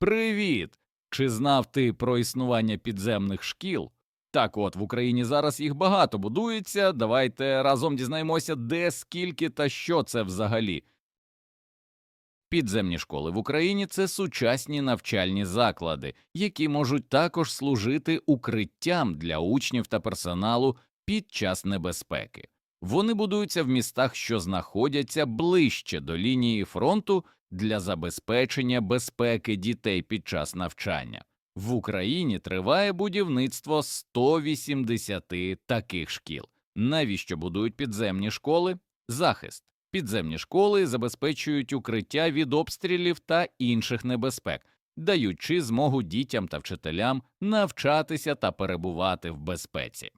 Привіт! Чи знав ти про існування підземних шкіл? Так от в Україні зараз їх багато будується. Давайте разом дізнаємося, де, скільки та що це взагалі. Підземні школи в Україні це сучасні навчальні заклади, які можуть також служити укриттям для учнів та персоналу під час небезпеки. Вони будуються в містах, що знаходяться ближче до лінії фронту для забезпечення безпеки дітей під час навчання. В Україні триває будівництво 180 таких шкіл. Навіщо будують підземні школи? Захист. Підземні школи забезпечують укриття від обстрілів та інших небезпек, даючи змогу дітям та вчителям навчатися та перебувати в безпеці.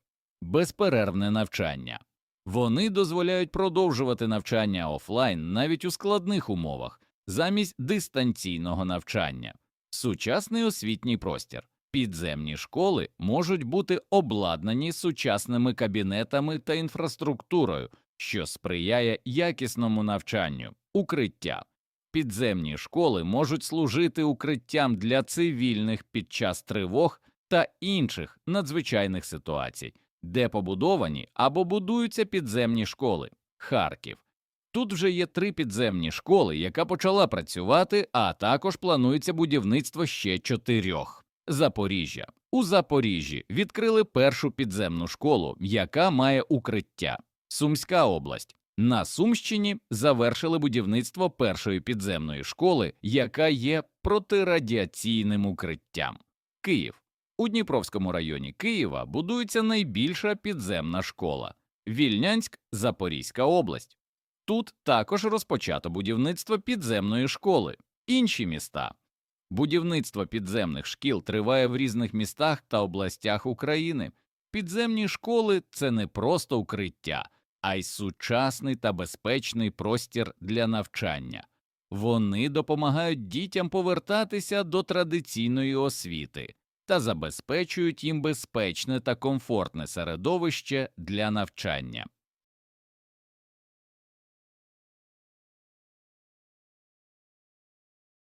Безперервне навчання. Вони дозволяють продовжувати навчання офлайн навіть у складних умовах, замість дистанційного навчання. Сучасний освітній простір. Підземні школи можуть бути обладнані сучасними кабінетами та інфраструктурою, що сприяє якісному навчанню, укриття. Підземні школи можуть служити укриттям для цивільних під час тривог та інших надзвичайних ситуацій, де побудовані або будуються підземні школи. Харків. Тут вже є три підземні школи, яка почала працювати, а також планується будівництво ще чотирьох. Запоріжжя. У Запоріжжі відкрили першу підземну школу, яка має укриття. Сумська область. На Сумщині завершили будівництво першої підземної школи, яка є протирадіаційним укриттям. Київ. У Дніпровському районі Києва будується найбільша підземна школа. Вільнянськ, Запорізька область. Тут також розпочато будівництво підземної школи. Інші міста. Будівництво підземних шкіл триває в різних містах та областях України. Підземні школи це не просто укриття, а й сучасний та безпечний простір для навчання. Вони допомагають дітям повертатися до традиційної освіти та забезпечують їм безпечне та комфортне середовище для навчання.